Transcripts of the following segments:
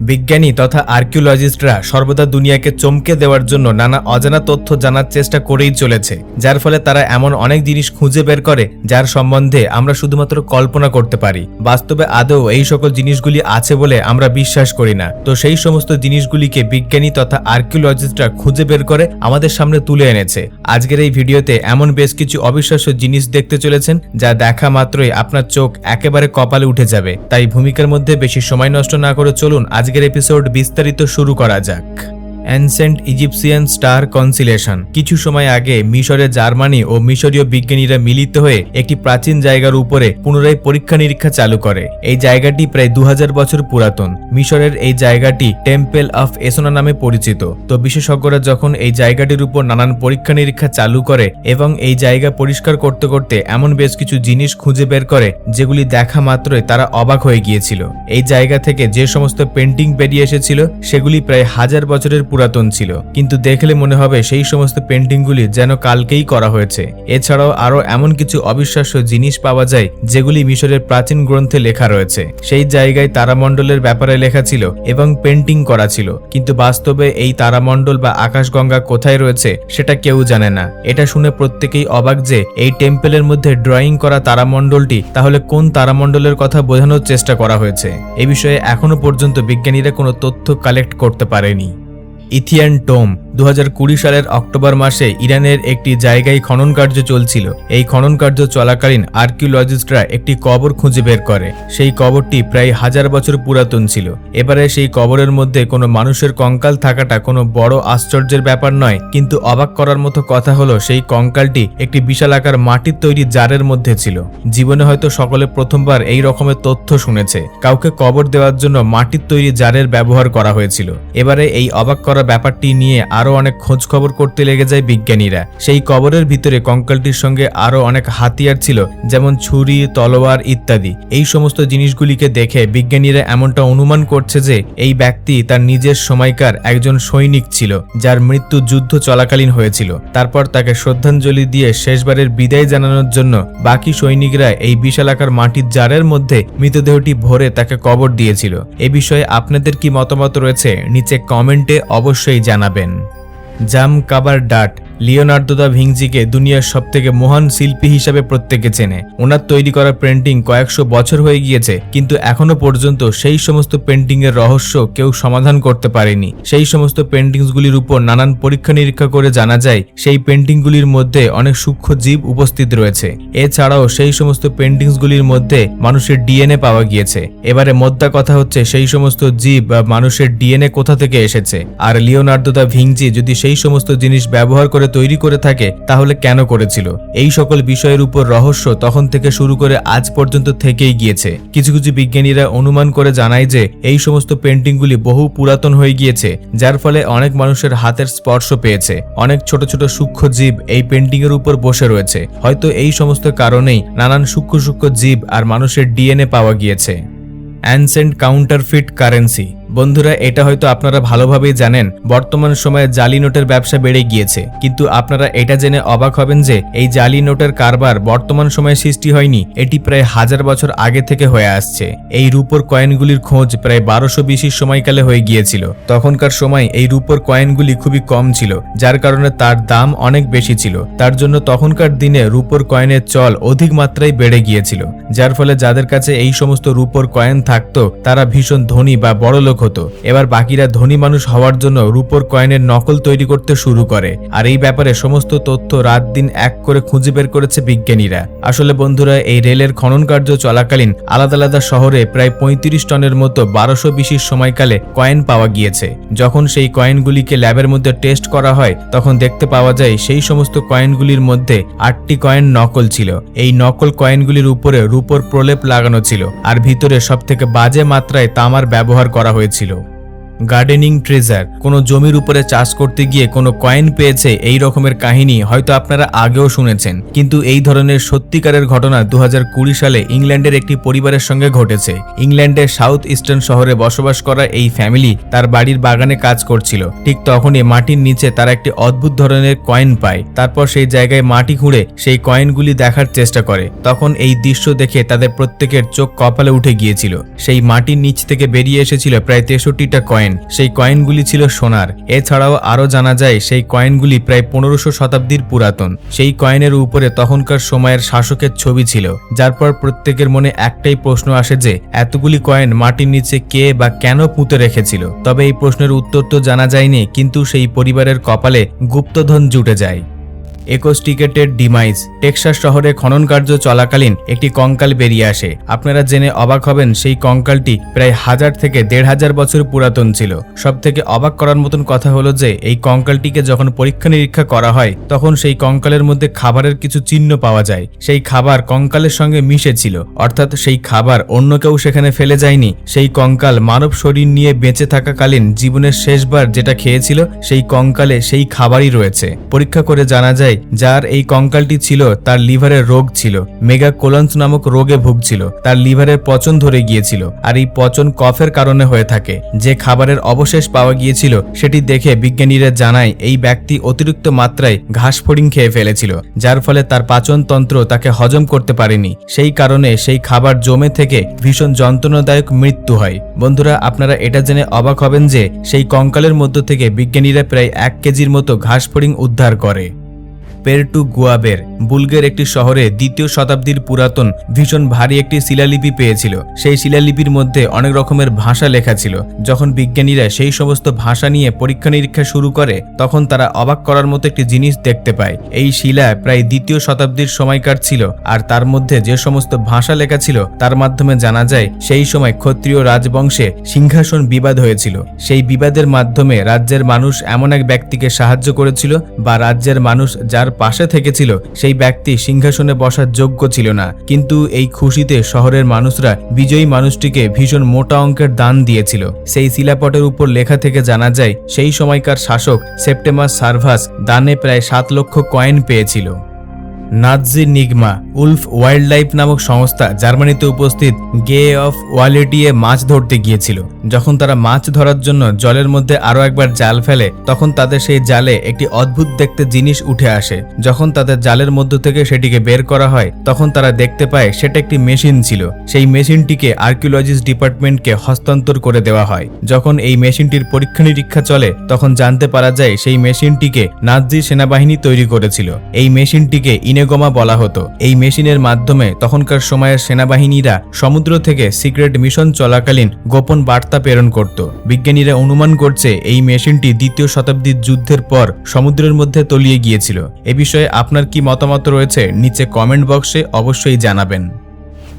বিজ্ঞানী তথা আর্কিওলজিস্টরা সর্বদা দুনিয়াকে চমকে দেওয়ার জন্য নানা অজানা তথ্য জানার চেষ্টা করেই চলেছে, যার ফলে তারা এমন অনেক জিনিস খুঁজে বের করে যার সম্বন্ধে আমরা শুধুমাত্র কল্পনা করতে পারি। বাস্তবে আদৌ এই সকল জিনিসগুলি আছে বলে আমরা বিশ্বাস করি না। তো সেই সমস্ত জিনিসগুলিকে বিজ্ঞানী তথা আর্কিওলজিস্টরা খুঁজে বের করে আমাদের সামনে তুলে এনেছে। আজকের এই ভিডিওতে এমন বেশ কিছু অবিশ্বাস্য জিনিস দেখতে চলেছেন, যা দেখা মাত্রই আপনার চোখ একেবারে কপালে উঠে যাবে। তাই ভূমিকার মধ্যে বেশি সময় নষ্ট না করে চলুন আজকের এপিসোড বিস্তারিত শুরু করা যাক। অ্যানসেন্ট ইজিপসিয়ান স্টার কনসিলেশন কিছু সময় আগে মিশরের জার্মানি ও মিশরীয় বিজ্ঞানীরা মিলিত হয়ে একটি প্রাচীন জায়গার উপরে পুনরায় পরীক্ষা নিরীক্ষা চালু করে। এই জায়গাটি প্রায় দু বছর পুরাতন। মিশরের এই জায়গাটি টেম্পেল অফ এসোনা নামে পরিচিত। তো বিশেষজ্ঞরা যখন এই জায়গাটির উপর নানান পরীক্ষা নিরীক্ষা চালু করে এবং এই জায়গা পরিষ্কার করতে করতে এমন বেশ কিছু জিনিস খুঁজে বের করে, যেগুলি দেখা মাত্রই তারা অবাক হয়ে গিয়েছিল। এই জায়গা থেকে যে সমস্ত পেন্টিং বেরিয়ে এসেছিল, সেগুলি প্রায় হাজার বছরের পুরাতন ছিল। কিন্তু দেখলে মনে হবে সেই সমস্ত পেন্টিংগুলি যেন কালকেই করা হয়েছে। এছাড়াও আরও এমন কিছু অবিশ্বাস্য জিনিস পাওয়া যায়, যেগুলি মিশরের প্রাচীন গ্রন্থে লেখা রয়েছে। সেই জায়গায় তারামণ্ডলের ব্যাপারে লেখা ছিল এবং পেন্টিং করা ছিল। কিন্তু বাস্তবে এই তারামণ্ডল বা আকাশগঙ্গা কোথায় রয়েছে, সেটা কেউ জানে না। এটা শুনে প্রত্যেকেই অবাক যে এই টেম্পেলের মধ্যে ড্রয়িং করা তারামণ্ডলটি তাহলে কোন তারামণ্ডলের কথা বোঝানোর চেষ্টা করা হয়েছে? এ বিষয়ে এখনও পর্যন্ত বিজ্ঞানীরা কোনো তথ্য কালেক্ট করতে পারেনি। Ithian Tomb দু হাজার কুড়ি সালের অক্টোবর মাসে ইরানের একটি জায়গায় খনন কার্য চলছিল। এই খনন কার্য চলাকালীন আর্কিওলজিস্টরা একটি কবর খুঁজে বের করে। সেই কবরটি প্রায় হাজার বছর পুরাতন ছিল। এবারে সেই কবরের মধ্যে কোনো মানুষের কঙ্কাল থাকাটা কোনো বড় আশ্চর্যের ব্যাপার নয়, কিন্তু অবাক করার মতো কথা হলো সেই কঙ্কালটি একটি বিশাল আকার মাটির তৈরি জারের মধ্যে ছিল। জীবনে হয়তো সকলে প্রথমবার এই রকমের তথ্য শুনেছে। কাউকে কবর দেওয়ার জন্য মাটির তৈরি জারের ব্যবহার করা হয়েছিল। এবারে এই অবাক করা ব্যাপারটি নিয়ে আরও অনেক খোঁজ খবর করতে লেগে যায় বিজ্ঞানীরা। সেই কবরের ভিতরে কঙ্কালটির সঙ্গে আরও অনেক হাতিয়ার ছিল, যেমন ছুরি, তলোয়ার ইত্যাদি। এই সমস্ত জিনিসগুলিকে দেখে বিজ্ঞানীরা এমনটা অনুমান করছে যে, এই ব্যক্তি তার নিজের সময়কার একজন সৈনিক ছিল, যার মৃত্যু যুদ্ধ চলাকালীন হয়েছিল। তারপর তাকে শ্রদ্ধাঞ্জলি দিয়ে শেষবারের বিদায় জানানোর জন্য বাকি সৈনিকরা এই বিশালাকার মাটির জারের মধ্যে মৃতদেহটি ভরে তাকে কবর দিয়েছিল। এ বিষয়ে আপনাদের কি মতামত রয়েছে, নিচে কমেন্টে অবশ্যই জানাবেন। জাম কাবার ডাট লিওনার্দো দা ভিংজিকে দুনিয়ার সবথেকে মহান শিল্পী হিসাবে প্রত্যেকে চেনে। ওনার তৈরি করা পেন্টিং কয়েকশো বছর হয়ে গিয়েছে, কিন্তু এখনও পর্যন্ত সেই সমস্ত পেন্টিং এর রহস্য কেউ সমাধান করতে পারেনি। সেই সমস্ত পেন্টিংসগুলির উপর নানান পরীক্ষা নিরীক্ষা করে জানা যায়, সেই পেন্টিংগুলির মধ্যে অনেক সূক্ষ্ম জীব উপস্থিত রয়েছে। এছাড়াও সেই সমস্ত পেন্টিংসগুলির মধ্যে মানুষের ডিএনএ পাওয়া গিয়েছে। এবারে মোদ্দা কথা হচ্ছে, সেই সমস্ত জীব বা মানুষের ডিএনএ কোথা থেকে এসেছে? আর লিওনার্দো দা ভিংজি যদি সেই সমস্ত জিনিস ব্যবহার করে তৈরি করে থাকে, তাহলে কেন করেছিল? এই সকল বিষয়ের উপর রহস্য তখন থেকে শুরু করে আজ পর্যন্ত থেকেই গিয়েছে। কিছু কিছু বিজ্ঞানীরা অনুমান করে জানায় যে, এই সমস্ত পেন্টিংগুলি বহু পুরাতন হয়ে গিয়েছে, যার ফলে অনেক মানুষের হাতের স্পর্শ পেয়েছে। অনেক ছোট ছোট সূক্ষ্ম জীব এই পেন্টিং এর উপর বসে রয়েছে। হয়তো এই সমস্ত কারণেই নানান সূক্ষ্ম সূক্ষ্ম জীব আর মানুষের ডিএনএ পাওয়া গিয়েছে। অ্যানসেন্ট কাউন্টারফিট কারেন্সি বন্ধুরা, এটা হয়তো আপনারা ভালোভাবেই জানেন, বর্তমান সময়ে জালি নোটের ব্যবসা বেড়ে গিয়েছে। কিন্তু আপনারা এটা জেনে অবাক হবেন যে, এই জালি নোটের কারবার বর্তমান সময়ে সৃষ্টি হয়নি, এটি প্রায় হাজার বছর আগে থেকে হয়ে আসছে। এই রূপোর কয়েনগুলির খোঁজ প্রায় বারোশো বিশির সময়কালে হয়ে গিয়েছিল। তখনকার সময় এই রূপোর কয়েনগুলি খুবই কম ছিল, যার কারণে তার দাম অনেক বেশি ছিল। তার জন্য তখনকার দিনে রূপোর কয়েনের চল অধিক মাত্রায় বেড়ে গিয়েছিল, যার ফলে যাদের কাছে এই সমস্ত রূপোর কয়েন থাকতো, তারা ভীষণ ধনী বা বড় লোক হতো। এবার বাকিরা ধনী মানুষ হওয়ার জন্য রূপোর কয়েনের নকল তৈরি করতে শুরু করে। আর এই ব্যাপারে সমস্ত তথ্য রাত দিন এক করে খুঁজে বের করেছে বিজ্ঞানীরা। আসলে বন্ধুরা, এই রেলের খনন কার্য চলাকালীন আলাদা আলাদা শহরে প্রায় পঁয়ত্রিশ টনের মতো বারোশো বিশির সময়কালে কয়েন পাওয়া গিয়েছে। যখন সেই কয়েনগুলিকে ল্যাবের মধ্যে টেস্ট করা হয়, তখন দেখতে পাওয়া যায় সেই সমস্ত কয়েনগুলির মধ্যে আটটি কয়েন নকল ছিল। এই নকল কয়েনগুলির উপরে রূপোর প্রলেপ লাগানো ছিল। আর ভিতরে সব থেকে বাজে মাত্রায় তামার ব্যবহার করা হয়েছিল গার্ডেনিং ট্রেজার। কোনো জমির উপরে চাষ করতে গিয়ে কোনো কয়েন পেয়েছে এই রকমের কাহিনী হয়তো আপনারা আগেও শুনেছেন। কিন্তু এই ধরনের সত্যিকারের ঘটনা দু হাজার কুড়ি সালে ইংল্যান্ডের একটি পরিবারের সঙ্গে ঘটেছে। ইংল্যান্ডের সাউথ ইস্টার্ন শহরে বসবাস করা এই ফ্যামিলি তার বাড়ির বাগানে কাজ করছিল। ঠিক তখনই মাটির নিচে তারা একটি অদ্ভুত ধরনের কয়েন পায়। তারপর সেই জায়গায় মাটি খুঁড়ে সেই কয়েনগুলি দেখার চেষ্টা করে। তখন এই দৃশ্য দেখে তাদের প্রত্যেকের চোখ কপালে উঠে গিয়েছিল। সেই মাটির নিচ থেকে বেরিয়ে এসেছিল প্রায় তেষট্টিটা কয়েন। সেই কয়েনগুলি ছিল সোনার। এছাড়াও আরও জানা যায়, সেই কয়েনগুলি প্রায় পনেরোশো শতাব্দীর পুরাতন। সেই কয়েনের উপরে তখনকার সময়ের শাসকের ছবি ছিল, যার পর প্রত্যেকের মনে একটাই প্রশ্ন আসে যে, এতগুলি কয়েন মাটির নিচে কে বা কেন পুঁতে রেখেছিল? তবে এই প্রশ্নের উত্তর তো জানা যায়নি, কিন্তু সেই পরিবারের কপালে গুপ্তধন জুটে যায়। একোস্টিকেটের ডিমাইজ। টেক্সাস শহরে খনন কার্য চলাকালীন একটি কঙ্কাল বেরিয়ে আসে। আপনারা জেনে অবাক হবেন, সেই কঙ্কালটি প্রায় হাজার থেকে দেড় হাজার বছর পুরাতন ছিল। সব থেকে অবাক করার মতন কথা হলো যে, এই কঙ্কালটিকে যখন পরীক্ষা নিরীক্ষা করা হয়, তখন সেই কঙ্কালের মধ্যে খাবারের কিছু চিহ্ন পাওয়া যায়। সেই খাবার কঙ্কালের সঙ্গে মিশেছিল অর্থাৎ সেই খাবার অন্য কেউ সেখানে ফেলে যায়নি। সেই কঙ্কাল মানব শরীর নিয়ে বেঁচে থাকাকালীন জীবনের শেষবার যেটা খেয়েছিল, সেই কঙ্কালে সেই খাবারই রয়েছে। পরীক্ষা করে জানা যায় যার এই কঙ্কালটি ছিল, তার লিভারের রোগ ছিল। মেগা কোলন্স নামক রোগে ভুগছিল। তার লিভারের পচন ধরে গিয়েছিল। আর এই পচন কফের কারণে হয়ে থাকে। যে খাবারের অবশেষ পাওয়া গিয়েছিল, সেটি দেখে বিজ্ঞানীরা জানায়, এই ব্যক্তি অতিরিক্ত মাত্রায় ঘাস ফড়িং খেয়ে ফেলেছিল, যার ফলে তার পাচন তন্ত্র তাকে হজম করতে পারেনি। সেই কারণে সেই খাবার জমে থেকে ভীষণ যন্ত্রণাদায়ক মৃত্যু হয়। বন্ধুরা, আপনারা এটা জেনে অবাক হবেন যে, সেই কঙ্কালের মধ্য থেকে বিজ্ঞানীরা প্রায় এক কেজির মতো ঘাস ফড়িং উদ্ধার করে। পেরটু গুয়াবের। বুলগের একটি শহরে দ্বিতীয় শতাব্দীর পুরাতন, ভীষণ ভারী একটি শিলালিপি পেয়েছিল। সেই শিলালিপির মধ্যে অনেক রকমের ভাষা লেখা ছিল। যখন বিজ্ঞানীরা সেই সমস্ত ভাষা নিয়ে পরীক্ষা নিরীক্ষা শুরু করে, তখন তারা অবাক করার মতো একটি জিনিস দেখতে পায়। এই শিলা প্রায় দ্বিতীয় শতাব্দীর সময়কার ছিল, আর তার মধ্যে যে সমস্ত ভাষা লেখা ছিল, তার মাধ্যমে জানা যায়, সেই সময় ক্ষত্রিয় রাজবংশে সিংহাসন বিবাদ হয়েছিল। সেই বিবাদের মাধ্যমে রাজ্যের মানুষ এমন এক ব্যক্তিকে সাহায্য করেছিল, বা রাজ্যের মানুষ যার পাশে থেকেছিল, সেই ব্যক্তি সিংহাসনে বসার যোগ্য ছিল না। কিন্তু এই খুশিতে শহরের মানুষরা বিজয়ী মানুষটিকে ভীষণ মোটা অঙ্কের দান দিয়েছিল। সেই শিলাপটের উপর লেখা থেকে জানা যায়, সেই সময়কার শাসক সেপ্টেম্বর সার্ভাস দানে প্রায় সাত লক্ষ কয়েন পেয়েছিল। নাৎজি নিগমা উলফ ওয়াইল্ড লাইফ নামক সংস্থা জার্মানিতে উপস্থিত গে অফ ওয়ালেটিয়ে মাছ ধরতে গিয়েছিল। যখন তারা মাছ ধরার জন্য জলের মধ্যে আরও একবার জাল ফেলে, তখন তাদের সেই জালে একটি অদ্ভুত দেখতে জিনিস উঠে আসে। যখন তাদের জালের মধ্য থেকে সেটিকে বের করা হয়, তখন তারা দেখতে পায় সেটা একটি মেশিন ছিল। সেই মেশিনটিকে আর্কিওলজিস্ট ডিপার্টমেন্টকে হস্তান্তর করে দেওয়া হয়। যখন এই মেশিনটির পরীক্ষা নিরীক্ষা চলে, তখন জানতে পারা যায় সেই মেশিনটিকে নাৎজি সেনাবাহিনী তৈরি করেছিল। এই মেশিনটিকে ইনেগোমা বলা হতো। এই মেশিনের মাধ্যমে তখনকার সময়ের সেনাবাহিনীরা সমুদ্র থেকে সিক্রেট মিশন চলাকালীন গোপন বার্তা প্রেরণ করত। বিজ্ঞানীরা অনুমান করছে এই মেশিনটি দ্বিতীয় শতাব্দীর যুদ্ধের পর সমুদ্রের মধ্যে তলিয়ে গিয়েছিল। এ বিষয়ে আপনার কি মতামত রয়েছে? নিচে কমেন্ট বক্সে অবশ্যই জানাবেন।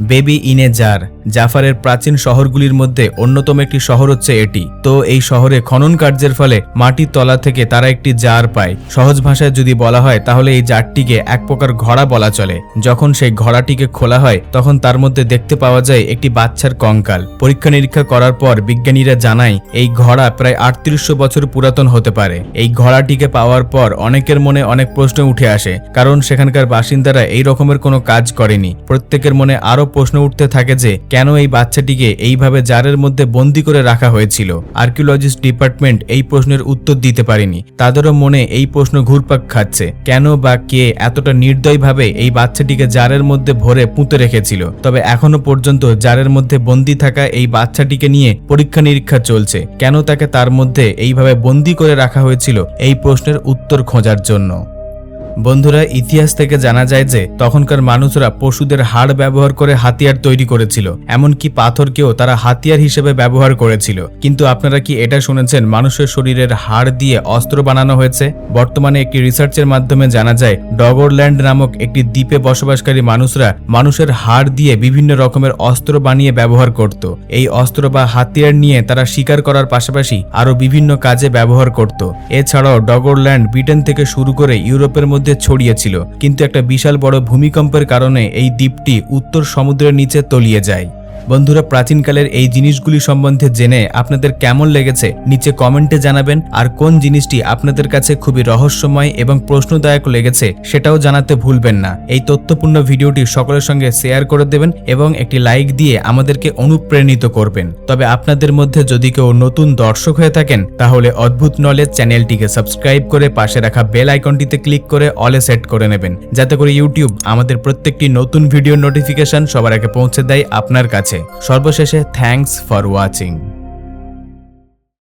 বেবি ইনে জার, জাফারের প্রাচীন শহরগুলির মধ্যে অন্যতম একটি শহর হচ্ছে এটি। তো এই শহরে খনন কার্যের ফলে মাটির তলা থেকে তারা একটি জার পায়। সহজ ভাষায় যদি বলা হয়, তাহলে এই জারটিকে এক প্রকার ঘোড়া বলা চলে। যখন সেই ঘোড়াটিকে খোলা হয়, তখন তার মধ্যে দেখতে পাওয়া যায় একটি বাচ্চার কঙ্কাল। পরীক্ষা নিরীক্ষা করার পর বিজ্ঞানীরা জানায়, এই ঘোড়া প্রায় আটত্রিশশো বছর পুরাতন হতে পারে। এই ঘোড়াটিকে পাওয়ার পর অনেকের মনে অনেক প্রশ্ন উঠে আসে, কারণ সেখানকার বাসিন্দারা এই রকমের কোনো কাজ করেনি। প্রত্যেকের মনে আরও প্রশ্ন উঠতে থাকে যে, কেন এই বাচ্চাটিকে এইভাবে জারের মধ্যে বন্দি করে রাখা হয়েছিল? আর্কিওলজিস্ট ডিপার্টমেন্ট এই প্রশ্নের উত্তর দিতে পারেনি। তাদেরও মনে এই প্রশ্ন ঘুরপাক খাচ্ছে। কেন বা কে এতটা নির্দয়ভাবে এই বাচ্চাটিকে জারের মধ্যে ভরে পুঁতে রেখেছিল? তবে এখনও পর্যন্ত জারের মধ্যে বন্দি থাকা এই বাচ্চাটিকে নিয়ে পরীক্ষা নিরীক্ষা চলছে। কেন তাকে তার মধ্যে এইভাবে বন্দি করে রাখা হয়েছিল? এই প্রশ্নের উত্তর খোঁজার জন্য। বন্ধুরা, ইতিহাস থেকে জানা যায় যে তখনকার মানুষরা পশুদের হাড় ব্যবহার করে হাতিয়ার তৈরি করেছিল, এমনকি পাথরকেও তারা হাতিয়ার হিসেবে ব্যবহার করেছিল। কিন্তু আপনারা কি এটা শুনেছেন মানুষের শরীরের হাড় দিয়ে অস্ত্র বানানো হয়েছে? বর্তমানে একটি রিসার্চের মাধ্যমে জানা যায়, ডগরল্যান্ড নামক একটি দ্বীপে বসবাসকারী মানুষরা মানুষের হাড় দিয়ে বিভিন্ন রকমের অস্ত্র বানিয়ে ব্যবহার করত। এই অস্ত্র বা হাতিয়ার নিয়ে তারা শিকার করার পাশাপাশি আরও বিভিন্ন কাজে ব্যবহার করত। এছাড়াও ডগরল্যান্ড ব্রিটেন থেকে শুরু করে ইউরোপের মধ্যে ছড়িয়েছিল কিন্তু একটা বিশাল বড় ভূমিকম্পের কারণে এই দ্বীপটি উত্তর সমুদ্রের নিচে তলিয়ে যায়। বন্ধুরা, প্রাচীনকালের এই জিনিসগুলি সম্বন্ধে জেনে আপনাদের কেমন লেগেছে নিচে কমেন্টে জানাবেন। আর কোন জিনিসটি আপনাদের কাছে খুবই রহস্যময় এবং প্রশ্নদায়ক লেগেছে সেটাও জানাতে ভুলবেন না। এই তথ্যপূর্ণ ভিডিওটি সকলের সঙ্গে শেয়ার করে দেবেন এবং একটি লাইক দিয়ে আমাদেরকে অনুপ্রেরণিত করবেন। তবে আপনাদের মধ্যে যদি কেউ নতুন দর্শক হয়ে থাকেন, তাহলে অদ্ভুত নলেজ চ্যানেলটিকে সাবস্ক্রাইব করে পাশে রাখা বেল আইকনটিতে ক্লিক করে অলে সেট করে নেবেন। যাতে করে ইউটিউব আমাদের প্রত্যেকটি নতুন ভিডিও নোটিফিকেশন সবার আগে পৌঁছে দেয় আপনার কাছে। সর্বশেষে থ্যাংকস ফর ওয়াচিং